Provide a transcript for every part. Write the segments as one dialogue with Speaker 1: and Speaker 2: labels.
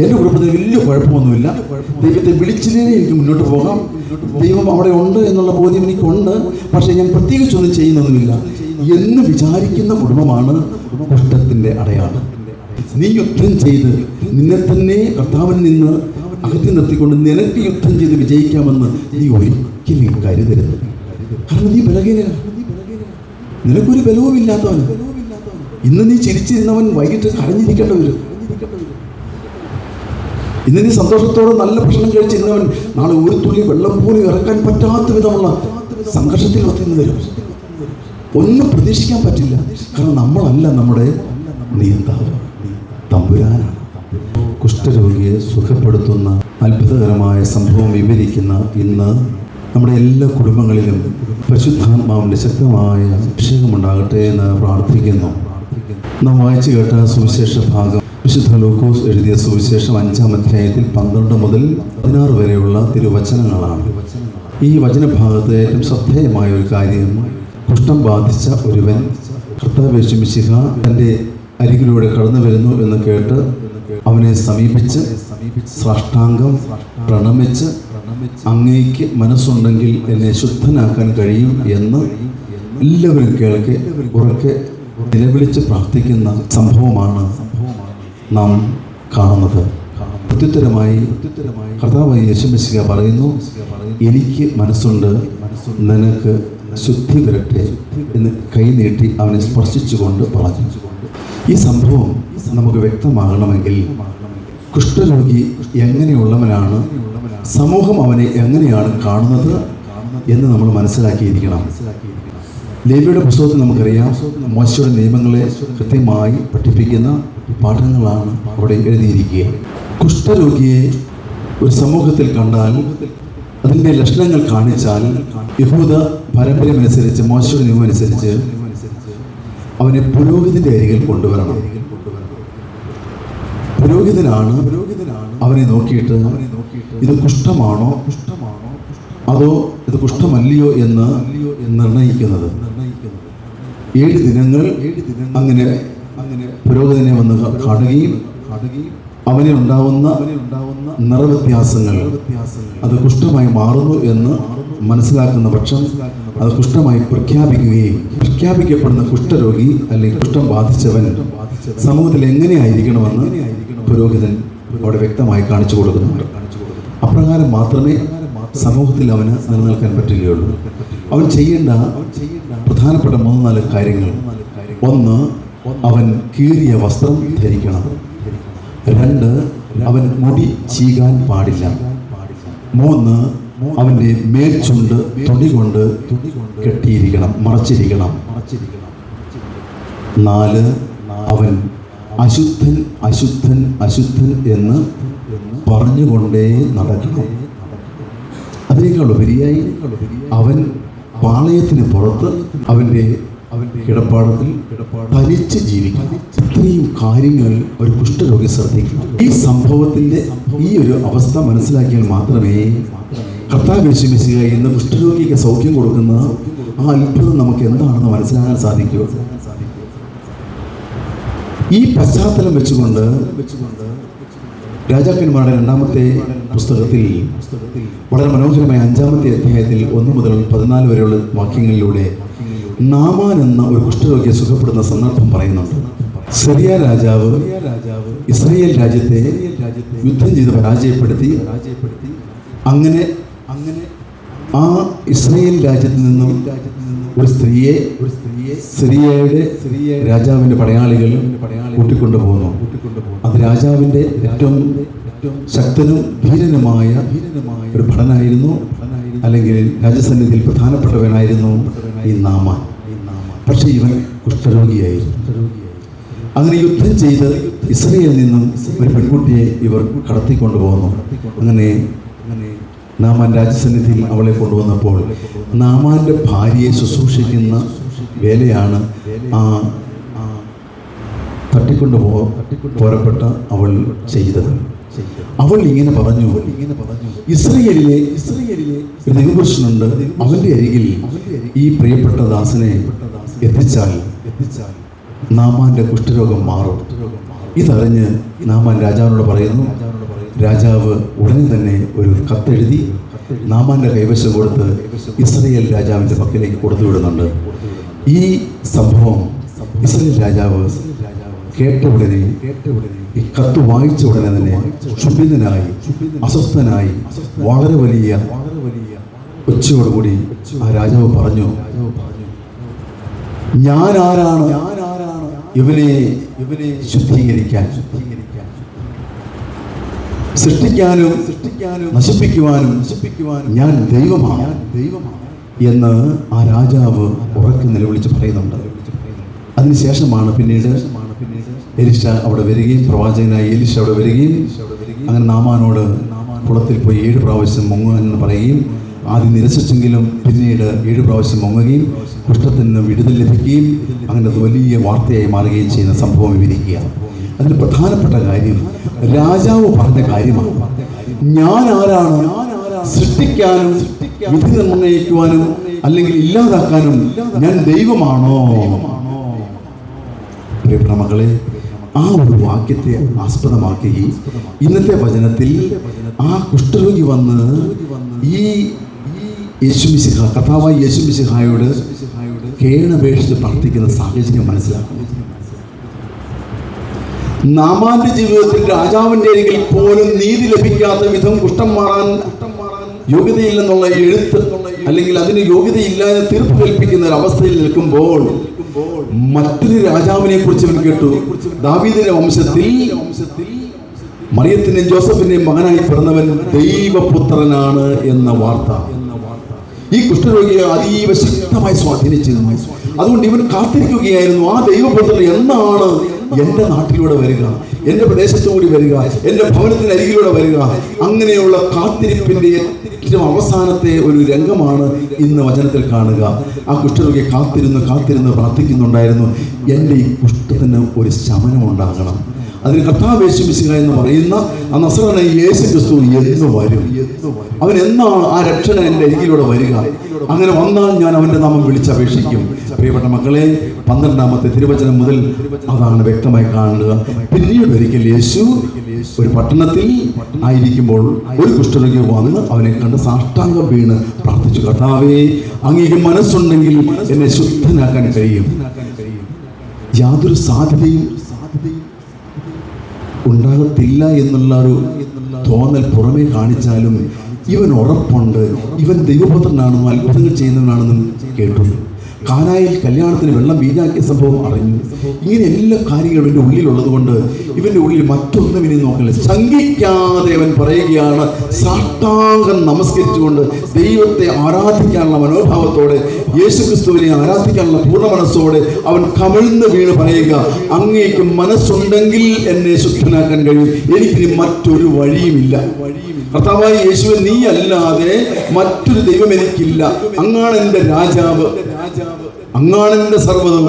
Speaker 1: എന്റെ കുടുംബത്തിൽ വലിയ കുഴപ്പമൊന്നുമില്ല. ദൈവത്തെ വിളിച്ചില്ലേ എനിക്ക് മുന്നോട്ട് പോകാം. ദൈവം അവിടെ ഉണ്ട് എന്നുള്ള ബോധ്യം എനിക്കുണ്ട്. പക്ഷേ ഞാൻ പ്രത്യേകിച്ചൊന്നും ചെയ്യുന്നൊന്നുമില്ല. എന്ന് വിചാരിക്കുന്ന കുടുംബമാണ് കുഷ്ഠത്തിന്റെ അടയാളം. നീ യുദ്ധം ചെയ്ത് നിന്നെ തന്നെ കർത്താവിൽ നിന്ന് അകറ്റി നിർത്തിക്കൊണ്ട് നിനക്ക് യുദ്ധം ചെയ്ത് വിജയിക്കാമെന്ന് നീ ഒരിക്കലും കരുതരുത്. കാരണം നീ ബലഹീനനാണ് നിനക്കൊരു ബലവും ഇല്ലാത്തവൻ ഇന്ന് നീ ചിരിച്ചിരുന്നവൻ വൈകിട്ട് കരഞ്ഞിരിക്കേണ്ടി വരും. ഇന്ന് നീ സന്തോഷത്തോടെ നല്ല ഭക്ഷണം കഴിച്ചിരുന്നവൻ നാളെ ഒരു തുള്ളി വെള്ളം പോലും ഇറക്കാൻ പറ്റാത്ത വിധമുള്ള സംഘർഷത്തിൽ വന്നു വരും. ഒന്നും പ്രതീക്ഷിക്കാൻ പറ്റില്ല. കാരണം നമ്മളല്ല നമ്മുടെ നിയന്താവ് തമ്പുരാനാണ്. കുഷ്ഠരോഗിയെ സുഖപ്പെടുത്തുന്ന അത്ഭുതകരമായ സംഭവം വിവരിക്കുന്ന ഇന്ന് നമ്മുടെ എല്ലാ കുടുംബങ്ങളിലും പരിശുദ്ധാത്മാവിന്റെ ശക്തമായ അഭിഷേകമുണ്ടാകട്ടെ എന്ന് പ്രാർത്ഥിക്കുന്നു. നാം വായിച്ചു കേട്ട സുവിശേഷ ഭാഗം വിശുദ്ധ ലൂക്കോസ് എഴുതിയ സുവിശേഷം അഞ്ചാം അധ്യായത്തിൽ പന്ത്രണ്ട് മുതൽ പതിനാറ് വരെയുള്ള തിരുവചനങ്ങളാണ്. ഈ വചനഭാഗത്ത് ഏറ്റവും ശ്രദ്ധേയമായ ഒരു കാര്യം കുഷ്ഠം ബാധിച്ച ഒരുവൻ കർത്താവേശുമിശിഹ തന്റെ അരികിലൂടെ കടന്നു വരുന്നു എന്ന് കേട്ട് അവനെ സമീപിച്ച് സാഷ്ടാംഗം പ്രണമിച്ച് അങ്ങേക്ക് മനസ്സുണ്ടെങ്കിൽ എന്നെ ശുദ്ധനാക്കാൻ കഴിയും എന്ന് എല്ലാവരും കേൾക്കെ ഉറക്കെ നിലവിളിച്ച് പ്രാർത്ഥിക്കുന്ന സംഭവമാണ് നാം കാണുന്നത്. പ്രത്യുത്തരമായി കർത്താവായി യശുമിശിക പറയുന്നു എനിക്ക് മനസ്സുണ്ട് നിനക്ക് ശുദ്ധി വരട്ടെ എന്ന് കൈനീട്ടി അവനെ സ്പർശിച്ചുകൊണ്ട് പറഞ്ഞു. ഈ സംഭവം നമുക്ക് വ്യക്തമാകണമെങ്കിൽ കുഷ്ഠരോഗി എങ്ങനെയുള്ളവനാണ് സമൂഹം അവനെ എങ്ങനെയാണ് കാണുന്നത് എന്ന് നമ്മൾ മനസ്സിലാക്കിയിരിക്കണം. ലേബിയുടെ പുസ്തകത്തിൽ നമുക്കറിയാം മോശയുടെ നിയമങ്ങളെ കൃത്യമായി പഠിപ്പിക്കുന്ന പാഠങ്ങളാണ് അവിടെ എഴുതിയിരിക്കുക. കുഷ്ഠരോഗിയെ ഒരു സമൂഹത്തിൽ കണ്ടാൽ അതിന്റെ ലക്ഷണങ്ങൾ കാണിച്ചാൽ യഹൂദ പാരമ്പര്യമനുസരിച്ച് മോശയുടെ നിയമം അനുസരിച്ച് അവനെ പുരോഹിതന്റെ അരികിൽ കൊണ്ടുവരണം. പുരോഹിതനാണ് അവനെ നോക്കിയിട്ട് ഇത് കുഷ്ഠമാണോ കുഷ്ഠമാണോ? അതോ ഇത് കുഷ്ഠമല്ലയോ എന്ന് നിർണയിക്കുന്നത്? ഏഴ് ദിനങ്ങൾ അങ്ങനെ അങ്ങനെ പുരോഗതിനെ വന്ന് കാണുകയും അവനിൽ ഉണ്ടാവുന്ന നിറവ്യത്യാസങ്ങൾ. അത് കുഷ്ഠമായി മാറുന്നു എന്ന് മനസ്സിലാക്കുന്ന പക്ഷം അത് കുഷ്ഠമായി പ്രഖ്യാപിക്കുകയും പ്രഖ്യാപിക്കപ്പെടുന്ന കുഷ്ഠരോഗി അല്ലെങ്കിൽ കുഷ്ഠം ബാധിച്ചവൻ സമൂഹത്തിൽ എങ്ങനെയായിരിക്കണമെന്ന് പുരോഹിതൻ അവിടെ വ്യക്തമായി കാണിച്ചു കൊടുക്കുന്നുണ്ട്. അപ്രകാരം മാത്രമേ സമൂഹത്തിൽ അവന് നിലനിൽക്കാൻ പറ്റുകയുള്ളൂ അവൻ ചെയ്യേണ്ട പ്രധാനപ്പെട്ട മൂന്ന് നാല് കാര്യങ്ങൾ. ഒന്ന് അവൻ കീറിയ വസ്ത്രം ധരിക്കണം. രണ്ട് അവൻ മുടി ചീകാൻ പാടില്ല. മൂന്ന് അവന്റെ മേൽച്ചുണ്ട് തുണി കൊണ്ട് കെട്ടിയിരിക്കണം മറച്ചിരിക്കണം. നാല് അവൻ അശുദ്ധൻ അശുദ്ധൻ അശുദ്ധൻ എന്ന് പറഞ്ഞുകൊണ്ടേ നടക്കണം. അതിനേക്കാൾ ഉപരിയായി അവൻ പാളയത്തിന് പുറത്ത് അവന്റെ അവന്റെ കിടപ്പാടത്തിൽ തനിച്ച് ജീവിക്കും. ഇത്രയും കാര്യങ്ങൾ ഒരു കുഷ്ഠരോഗി ശ്രദ്ധിക്കണം ഈ സംഭവത്തിന്റെ ഈ ഒരു അവസ്ഥ മനസ്സിലാക്കിയാൽ മാത്രമേ കർത്താവ് വിശ്വസിക്കുക ഇന്ന് കുഷ്ഠരോഗിക്ക് സൗഖ്യം കൊടുക്കുന്ന ആ അത്ഭുതം നമുക്ക് എന്താണെന്ന് മനസ്സിലാക്കാൻ സാധിക്കൂ? ഈ പശ്ചാത്തലം വെച്ചുകൊണ്ട് രാജാക്കന്മാരുടെ രണ്ടാമത്തെ പുസ്തകത്തിൽ വളരെ മനോഹരമായ അഞ്ചാമത്തെ അധ്യായത്തിൽ ഒന്ന് മുതൽ പതിനാല് വരെയുള്ള വാക്യങ്ങളിലൂടെ നാമാൻ എന്ന ഒരു കുഷ്ഠരോഗിയെ സുഖപ്പെടുന്ന സന്ദർഭം പറയുന്നുണ്ട്. സിറിയ രാജാവ് ഇസ്രയേൽ രാജ്യത്തെ യുദ്ധം ചെയ്ത് പരാജയപ്പെടുത്തി. അങ്ങനെ അങ്ങനെ ആ ഇസ്രയേൽ രാജ്യത്ത് നിന്നും ഒരു സ്ത്രീയെ ഒരു സ്ത്രീയെ സിറിയയുടെ രാജാവിന്റെ പടയാളികൾ കൂട്ടിക്കൊണ്ടു പോകുന്നു അത് രാജാവിന്റെ ഏറ്റവും ശക്തനും ധീരനുമായ ഒരു ഭടനായിരുന്നു അല്ലെങ്കിൽ രാജസന്നിധിയിൽ പ്രധാനപ്പെട്ടവനായിരുന്നു ഈ നാമ പക്ഷേ ഇവൻ കുഷ്ഠരോഗിയായിരുന്നു. അങ്ങനെ യുദ്ധം ചെയ്ത് ഇസ്രയേലിൽ നിന്നും ഒരു പെൺകുട്ടിയെ ഇവർ കടത്തിക്കൊണ്ടുപോകുന്നു. അങ്ങനെ നാമാൻ രാജസന്നിധിയിൽ അവളെ കൊണ്ടുവന്നപ്പോൾ നാമാന്റെ ഭാര്യയെ ശുശ്രൂഷിക്കുന്ന വേലയാണ് ആ തട്ടിക്കൊണ്ട് പോരപ്പെട്ട അവൾ ചെയ്തത്. അവൾ ഇങ്ങനെ പറഞ്ഞു ഇങ്ങനെ പറഞ്ഞു ഇസ്രയേലിലെ ഇസ്രയേലിലെ ദൈവപുരുഷനുണ്ട്. അവന്റെ അരികിൽ ഈ പ്രിയപ്പെട്ട ദാസനെ എത്തിച്ചാൽ എത്തിച്ചാൽ നാമാന്റെ കുഷ്ഠരോഗം മാറും. ഇതറിഞ്ഞ് നാമാൻ രാജാവിനോട് പറയുന്നു രാജാവ് ഉടനെ തന്നെ ഒരു കത്തെഴുതി നാമാന്റെ കൈവശം കൊടുത്ത് ഇസ്രയേൽ രാജാവിന്റെ പക്കലേക്ക് കൊടുത്തു വിടുന്നുണ്ട് ഈ സംഭവം ഇസ്രയേൽ രാജാവ് കേട്ട ഉടനെ ഈ കത്ത് വായിച്ച ഉടനെ തന്നെ ക്ഷുഭിതനായി അസ്വസ്ഥനായി വളരെ വലിയ ഉച്ചയോടുകൂടി ആ രാജാവ് പറഞ്ഞു ഞാൻ ആരാണ് ഇവനെ ഇവനെ ശുദ്ധീകരിക്കാൻ? സൃഷ്ടിക്കാനും സൃഷ്ടിക്കാനും നശിപ്പിക്കുവാനും നശിപ്പിക്കുവാനും ഞാൻ ദൈവമാണ് ദൈവമാണ് എന്ന് ആ രാജാവ് ഉറക്കെ നിലവിളിച്ച് പറയുന്നുണ്ട്. അതിനുശേഷമാണ് പിന്നീട് എലിഷ അവിടെ വരികയും പ്രവാചകനായ എലിഷ അവിടെ വരികയും അങ്ങനെ നാമാനോട് കുളത്തിൽ പോയി ഏഴ് പ്രാവശ്യം മുങ്ങുക എന്ന് പറയുകയും ആദ്യം നിരസിച്ചെങ്കിലും പിന്നീട് ഏഴ് പ്രാവശ്യം മുങ്ങുകയും കുഷ്ഠത്തിൽ നിന്ന് വിടുതൽ ലഭിക്കുകയും അങ്ങനെ വലിയ വാർത്തയായി മാറുകയും ചെയ്യുന്ന സംഭവം വിവരിക്കുക അതിൽ പ്രധാനപ്പെട്ട കാര്യം രാജാവ് പറഞ്ഞ കാര്യമാണ്. ഞാൻ ആരാണ്? സൃഷ്ടിക്കാനും വിധി നിർണയിക്കുവാനും അല്ലെങ്കിൽ ഇല്ലാതാക്കാനും ഞാൻ ദൈവമാണോ? പ്രിയപ്പെട്ട മക്കളെ ആ ഒരു വാക്യത്തെ ആസ്പദമാക്കി ഇന്നത്തെ വചനത്തിൽ ആ കുഷ്ഠരോഗി വന്ന് ഈ യേശുമിശിഹ കഥാവായി യേശുമിശിഹായോട് കേണപേക്ഷിച്ച് പ്രാർത്ഥിക്കുന്ന സാഹചര്യം മനസ്സിലാക്കുന്നു. നാമാന്റെ ജീവിതത്തിൽ രാജാവിന്റെ അരികിൽ പോലും നീതി ലഭിക്കാത്ത വിധം കുഷ്ഠം മാറാൻ യോഗ്യതയില്ലെന്നുള്ള എഴുത്ത് അല്ലെങ്കിൽ അതിന് യോഗ്യതയില്ലാതെ തീർപ്പ് കൽപ്പിക്കുന്ന ഒരു അവസ്ഥയിൽ നിൽക്കുമ്പോൾ മറ്റൊരു രാജാവിനെ കുറിച്ച് കേട്ടു. ദാവീദിന്റെ വംശത്തിൽ മറിയത്തിന്റെയും ജോസഫിന്റെയും മകനായി പിറന്നവൻ ദൈവപുത്രനാണ് എന്ന വാർത്ത. ഈ കുഷ്ഠരോഗിയെ അതീവ ശക്തമായി സ്വാധീനിച്ചിരുന്നു. അതുകൊണ്ട് ഇവൻ കാത്തിരിക്കുകയായിരുന്നു ആ ദൈവപുത്രൻ എന്നാണ് എന്റെ നാട്ടിലൂടെ വരിക എന്റെ പ്രദേശത്തുകൂടി വരിക എന്റെ ഭവനത്തിന് അരികിലൂടെ വരിക അങ്ങനെയുള്ള കാത്തിരിപ്പിന്റെ ഏറ്റവും അവസാനത്തെ ഒരു രംഗമാണ് ഇന്ന് വചനത്തിൽ കാണുക. ആ കുഷ്ഠരോഗിയെ കാത്തിരുന്ന് കാത്തിരുന്ന് പ്രാർത്ഥിക്കുന്നുണ്ടായിരുന്നു. എന്റെ ഈ കുഷ്ഠത്തിന് ഒരു ശമനം ഉണ്ടാകണം അതിന് കർത്താവ് യേശു മിശിഹ എന്ന് പറയുന്ന ആ നസ്രന യേശു ക്രിസ്തു എന്ന് വരും. അവൻ എന്നാണ് ആ രക്ഷകൻ എന്റെ അരികിലൂടെ വരിക. അങ്ങനെ വന്നാൽ ഞാൻ അവന്റെ നാമം വിളിച്ചപേക്ഷിക്കും. പ്രിയപ്പെട്ട മക്കളെ പന്ത്രണ്ടാമത്തെ തിരുവചനം മുതൽ അതാണ് വ്യക്തമായി കാണുക. പിന്നീട് ഒരിക്കൽ യേശു ഒരു പട്ടണത്തിൽ ആയിരിക്കുമ്പോൾ ഒരു കുഷ്ഠരോഗി വന്ന് അവനെ കണ്ട് സാഷ്ടാംഗം വീണ് പ്രാർത്ഥിച്ചു കർത്താവേ അങ്ങേക്ക് മനസ്സുണ്ടെങ്കിൽ എന്നെ ശുദ്ധനാക്കാൻ കഴിയും. യാതൊരു സാധ്യതയും ഉണ്ടാകത്തില്ല എന്നുള്ള ഒരു തോന്നൽ പുറമേ കാണിച്ചാലും ഇവൻ ഉറപ്പുണ്ട്. ഇവൻ ദൈവപുത്രനാണെന്നും അത്ഭുതങ്ങൾ ചെയ്യുന്നവനാണെന്നും കേട്ടു. കാനായിൽ കല്യാണത്തിന് വെള്ളം വീഞ്ഞാക്കിയ സംഭവം അറിഞ്ഞു. ഇങ്ങനെ എല്ലാ കാര്യങ്ങളും എന്റെ ഉള്ളിലുള്ളത് കൊണ്ട് ഇവന്റെ ഉള്ളിൽ മറ്റൊന്നും ഇനി നോക്കില്ല. ശങ്കിക്കാതെ അവൻ പറയുകയാണ് സാഷ്ടാംഗം നമസ്കരിച്ചുകൊണ്ട് ദൈവത്തെ ആരാധിക്കാനുള്ള മനോഭാവത്തോടെ യേശുക്രിസ്തുവിനെ ആരാധിക്കാനുള്ള പൂർണ മനസ്സോടെ അവൻ കമിഴ്ന്ന് വീണ് പറയുക അങ്ങേക്ക് മനസ്സുണ്ടെങ്കിൽ എന്നെ ശുദ്ധനാക്കാൻ കഴിയും. എനിക്കിനി മറ്റൊരു വഴിയുമില്ല. കർത്താവായ യേശുവൻ നീ അല്ലാതെ മറ്റൊരു ദൈവം എനിക്കില്ല. അങ്ങാണ് എന്റെ രാജാവ്. അങ്ങാണ് എന്റെ സർവതം.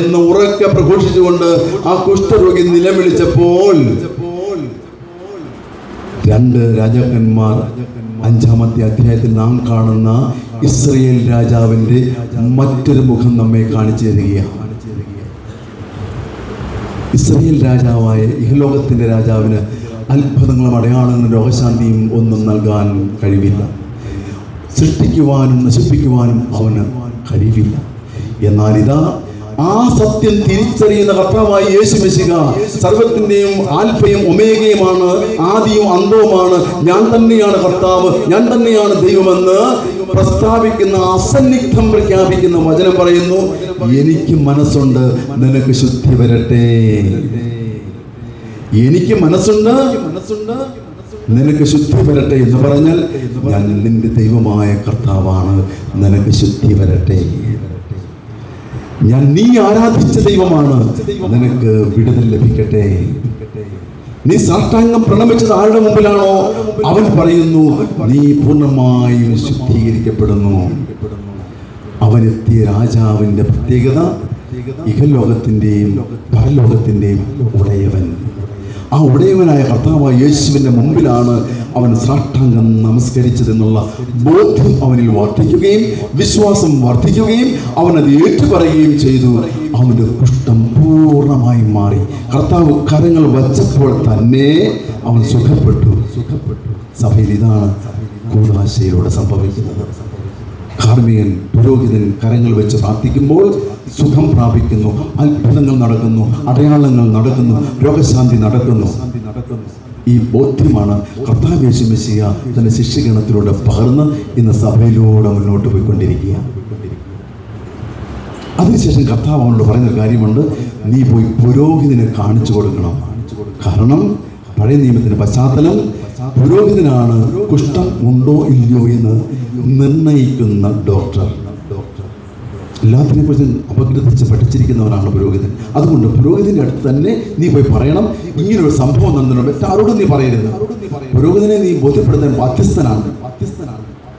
Speaker 1: എന്ന് ഉറക്കെ പ്രഘോഷിച്ചുകൊണ്ട് ആ കുഷ്ഠരോഗി നിലവിളിച്ചപ്പോൾ രണ്ട് രാജാക്കന്മാർ അഞ്ചാമത്തെ അധ്യായത്തിൽ നാം കാണുന്ന ഇസ്രയേൽ രാജാവിന്റെ മറ്റൊരു മുഖം നമ്മെ കാണിച്ചു തരികയാണ്. ഇസ്രയേൽ രാജാവായ ഇഹലോകത്തിന്റെ രാജാവിന് അത്ഭുതങ്ങളും അടയാളങ്ങളും രോഗശാന്തിയും ഒന്നും നൽകാൻ കഴിവില്ല. സൃഷ്ടിക്കുവാനും നശിപ്പിക്കുവാനും അവന് കഴിവില്ല. എന്നാൽ ഇതാ ആ സത്യം തിരിച്ചറിയുന്ന കർത്താവായി യേശു മെസ്സിക സർവത്തിന്റെയും ആൽഫയും ഒമേഗയുമാണ് ആദിയും അന്തവുമാണ്. ഞാൻ തന്നെയാണ് കർത്താവ് ഞാൻ തന്നെയാണ് ദൈവമെന്ന് പ്രസ്താവിക്കുന്ന അസന്നിഗ്ധം പ്രഖ്യാപിക്കുന്ന വചനം പറയുന്നു. എനിക്ക് മനസ്സുണ്ട് നിനക്ക് ശുദ്ധി വരട്ടെ. എനിക്ക് മനസ്സുണ്ട് മനസ്സുണ്ട് നിനക്ക് ശുദ്ധി വരട്ടെ എന്ന് പറഞ്ഞാൽ ഞാൻ നിന്റെ ദൈവമായ കർത്താവാണ് നിനക്ക് ശുദ്ധി വരട്ടെ. ഞാൻ നീ ആരാധിച്ച ദൈവമാണ്. നിനക്ക് വിടുതൽ ലഭിക്കട്ടെ. നീ സാഷ്ടാംഗം പ്രണമിച്ചത് ആരുടെ മുമ്പിലാണോ? അവൻ പറയുന്നു നീ പൂർണമായും ശുദ്ധീകരിക്കപ്പെടുന്നു. അവനെത്തിയ രാജാവിന്റെ പ്രത്യേകത ഇഹലോകത്തിന്റെയും പരലോകത്തിന്റെയും ഉടയവൻ. ആ ഉടയവനായ കർത്താവായ യേശുവിന്റെ മുമ്പിലാണ് അവൻ സാഷ്ടാംഗം നമസ്കരിച്ചതെന്നുള്ള ബോധ്യം അവനിൽ വർദ്ധിക്കുകയും വിശ്വാസം വർദ്ധിക്കുകയും അവനത് ഏറ്റുപറയുകയും ചെയ്തു. അവന്റെ കുഷ്ഠം പൂർണമായും മാറി. കർത്താവ് കരങ്ങൾ വച്ചപ്പോൾ തന്നെ അവൻ സുഖപ്പെട്ടു. സുഖപ്പെട്ടു. സഭയിൽ ഇതാണ് കൂടാശയിലൂടെ സംഭവിക്കുന്നത്. കാർമികൻ പുരോഹിതൻ കരങ്ങൾ വെച്ച് പ്രാർത്ഥിക്കുമ്പോൾ സുഖം പ്രാപിക്കുന്നു അത്ഭുതങ്ങൾ നടക്കുന്നു അടയാളങ്ങൾ നടക്കുന്നു രോഗശാന്തി നടക്കുന്നു. ഈ ബോധ്യമാണ് കർത്താവേശമിശിയ തന്നെ ശിഷ്യഗണത്തിലൂടെ പകർന്ന് ഇന്ന് സഭയിലൂടെ മുന്നോട്ട് പോയിക്കൊണ്ടിരിക്കുക. അതിനുശേഷം കർത്താവ് അവനോട് പറയുന്ന കാര്യമുണ്ട്. നീ പോയി പുരോഹിതനെ കാണിച്ചു കൊടുക്കണം. കാരണം പഴയ നിയമത്തിന്റെ പശ്ചാത്തലം പുരോഹിതനാണ് കുഷ്ഠം ഉണ്ടോ ഇല്ലയോ എന്ന് നിർണയിക്കുന്ന ഡോക്ടർ. എല്ലാത്തിനെ കുറിച്ചും അപഗ്രഥിച്ച് പഠിച്ചിരിക്കുന്നവരാണ് പുരോഹിതൻ. അതുകൊണ്ട് പുരോഹിതന്റെ അടുത്ത് തന്നെ നീ പോയി പറയണം. ഇങ്ങനൊരു സംഭവം നടന്നിട്ടുണ്ട്. മറ്റാരോടും നീ പറയരുത്. പുരോഹിതനെ നീ ബോധ്യപ്പെടുത്താൻ ബാധ്യസ്ഥനാണ്.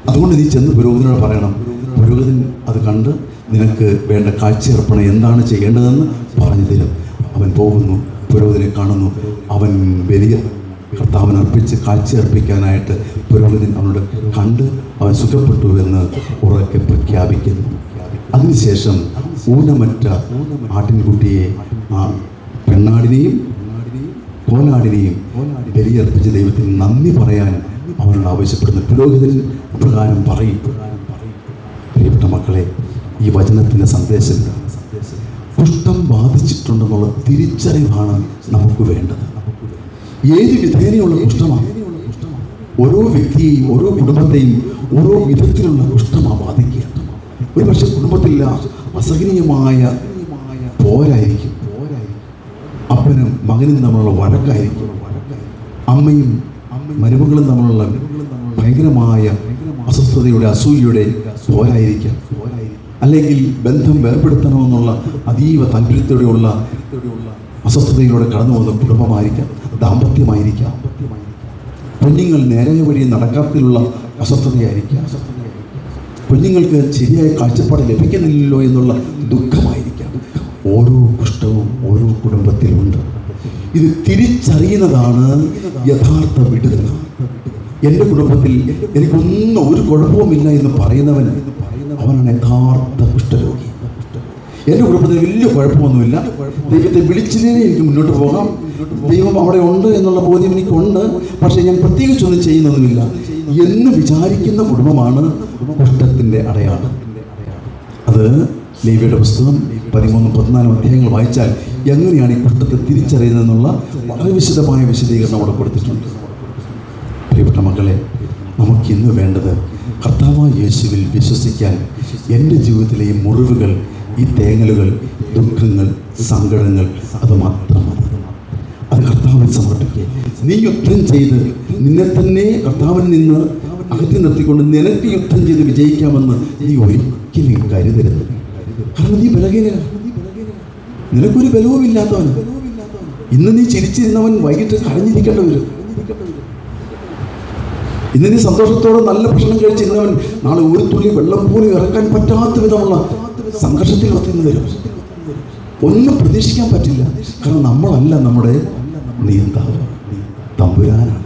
Speaker 1: അതുകൊണ്ട് നീ ചെന്ന് പുരോഹിതനോട് പറയണം. പുരോഹിതൻ അത് കണ്ട് നിനക്ക് വേണ്ട കാഴ്ചയർപ്പണം എന്താണ് ചെയ്യേണ്ടതെന്ന് പറഞ്ഞു തരും. അവൻ പോകുന്നു. പുരോഹിതനെ കാണുന്നു. അവൻ വലിയ കർത്താവിന് അർപ്പിച്ച് കാഴ്ചയർപ്പിക്കാനായിട്ട് പുരോഹിതൻ അവനോട് കണ്ട് അവൻ സുഖപ്പെട്ടു എന്ന് ഉറക്കെ പ്രഖ്യാപിക്കുന്നു. അതിനുശേഷം ഊനമറ്റ ആട്ടിൻകുട്ടിയെ ആ പെണ്ണാടിനെയും കോലാടിനെയും ബലിയർപ്പിച്ച് ദൈവത്തിന് നന്ദി പറയാൻ അവനോട് ആവശ്യപ്പെടുന്നു പുരോഹിതൻ പ്രകാരം പറയും. പ്രിയപ്പെട്ട മക്കളെ ഈ വചനത്തിന്റെ സന്ദേശം കുഷ്ഠം ബാധിച്ചിട്ടുണ്ടെന്നുള്ള തിരിച്ചറിവാണ് നമുക്ക് വേണ്ടത്. ഏത് വിധേനയുള്ള കുഷ്ഠമാണ്? ഓരോ വ്യക്തിയെയും ഓരോ കുടുംബത്തെയും ഓരോ വിധത്തിലുള്ള കുഷ്ഠമാണ് ബാധിക്കുക. ഒരു പക്ഷേ കുടുംബത്തിൽ അസഹനീയമായ പോരായിരിക്കും. അപ്പനും മകനും തമ്മിലുള്ള വഴക്കായിരിക്കും. അമ്മയും മരുമകളും തമ്മിലുള്ള ഭയങ്കരമായ അസ്വസ്ഥതയുടെ അസൂയയുടെ പോരായിരിക്കാം. അല്ലെങ്കിൽ ബന്ധം വേർപെടുത്തണമെന്നുള്ള അതീവ താല്പര്യത്തോടെയുള്ള അസ്വസ്ഥതയിലൂടെ കടന്നു പോകുന്ന കുടുംബമായിരിക്കാം. ദാമ്പത്യമായിരിക്കാം. കുഞ്ഞുങ്ങൾ നേരെ വഴി നടക്കാത്തിലുള്ള അസ്വസ്ഥതയായിരിക്കാം. കുഞ്ഞുങ്ങൾക്ക് ശരിയായ കാഴ്ചപ്പാട് ലഭിക്കുന്നില്ലല്ലോ എന്നുള്ള ദുഃഖമായിരിക്കാം. ഓരോ കഷ്ടവും ഓരോ കുടുംബത്തിലുണ്ട്. ഇത് തിരിച്ചറിയുന്നതാണ് യഥാർത്ഥ വിടുതൽ. എന്റെ കുടുംബത്തിൽ എനിക്കൊന്നും ഒരു കുഴപ്പവുമില്ല എന്ന് പറയുന്നവൻ അവനാണ് യഥാർത്ഥ കുഷ്ഠരോഗി. എന്റെ കുടുംബത്തിൽ വലിയ കുഴപ്പമൊന്നുമില്ല. ദൈവത്തെ വിളിച്ചതിനെ എനിക്ക് മുന്നോട്ട് പോകാം. ദൈവം അവിടെ ഉണ്ട് എന്നുള്ള ബോധ്യം എനിക്കുണ്ട്. പക്ഷേ ഞാൻ പ്രത്യേകിച്ചൊന്നും ചെയ്യുന്നൊന്നുമില്ല. എന്ന് വിചാരിക്കുന്ന കുടുംബമാണ് കുഷ്ഠത്തിന്റെ അടയാളം. അത് ലേവിയുടെ പുസ്തകം പതിമൂന്നും പതിനാലും അധ്യായങ്ങൾ വായിച്ചാൽ എങ്ങനെയാണ് ഈ കുഷ്ഠത്തെ തിരിച്ചറിയുന്നതെന്നുള്ള വളരെ വിശദമായ വിശദീകരണം അവിടെ കൊടുത്തിട്ടുണ്ട്. പ്രിയപ്പെട്ട മക്കളെ നമുക്കിന്ന് വേണ്ടത് കർത്താവ് യേശുവിൽ വിശ്വസിക്കാൻ എന്റെ ജീവിതത്തിലെ ഈ മുറിവുകൾ ഈ തേങ്ങലുകൾ ദുഃഖങ്ങൾ സങ്കടങ്ങൾ അത് മാത്രമാണ് കർത്താവിൽ സമർപ്പിക്കുക നീ യുദ്ധം ചെയ്ത് നിന്നെ തന്നെ കർത്താവിൽ നിന്ന് അകറ്റി നിർത്തിക്കൊണ്ട് നിനക്ക് യുദ്ധം ചെയ്ത് വിജയിക്കാമെന്ന് നീ ഒരിക്കലും കരുതരുത്. കാരണം നീ ബലഹീന നിനക്കൊരു ബലവുമില്ലാത്തവൻ ഇന്ന് നീ ചിരിച്ചിരുന്നവൻ വൈകിട്ട് കരഞ്ഞിരിക്കേണ്ടവർ ഇന്ന് നീ സന്തോഷത്തോടെ നല്ല ഭക്ഷണം കഴിച്ചിരുന്നവൻ നാളെ ഒരു തുള്ളി വെള്ളം പോലും ഇറക്കാൻ പറ്റാത്ത വിധമുള്ള സംഘർഷത്തിൽ വരും. ഒന്നും പ്രതീക്ഷിക്കാൻ പറ്റില്ല. കാരണം നമ്മളല്ല നമ്മുടെ നീന്താവ്. തമ്പുരാനാണ്.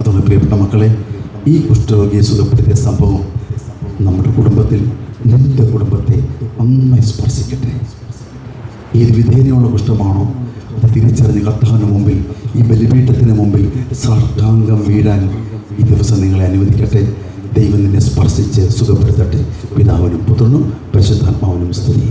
Speaker 1: അതുകൊണ്ട് പ്രിയപ്പെട്ട മക്കളെ ഈ കുഷ്ഠരോഗിയെ സുഖപ്പെടുത്തിയ സംഭവം നമ്മുടെ കുടുംബത്തിൽ നിന്റെ കുടുംബത്തെ നന്നായി സ്പർശിക്കട്ടെ. ഏത് വിധേനയുള്ള കുഷ്ഠമാണോ അത് തിരിച്ചറിഞ്ഞ് കർത്താവിന് മുമ്പിൽ ഈ ബലിപീഠത്തിന് മുമ്പിൽ സർഗാംഗം വീഴാൻ ഈ ദിവസം നിങ്ങളെ അനുവദിക്കട്ടെ. ദൈവം നിന്നെ സ്പർശിച്ച് സുഖപ്പെടുത്തട്ടെ. പിതാവിനും പുത്രനും പരിശുദ്ധാത്മാവിനും സ്തുതി.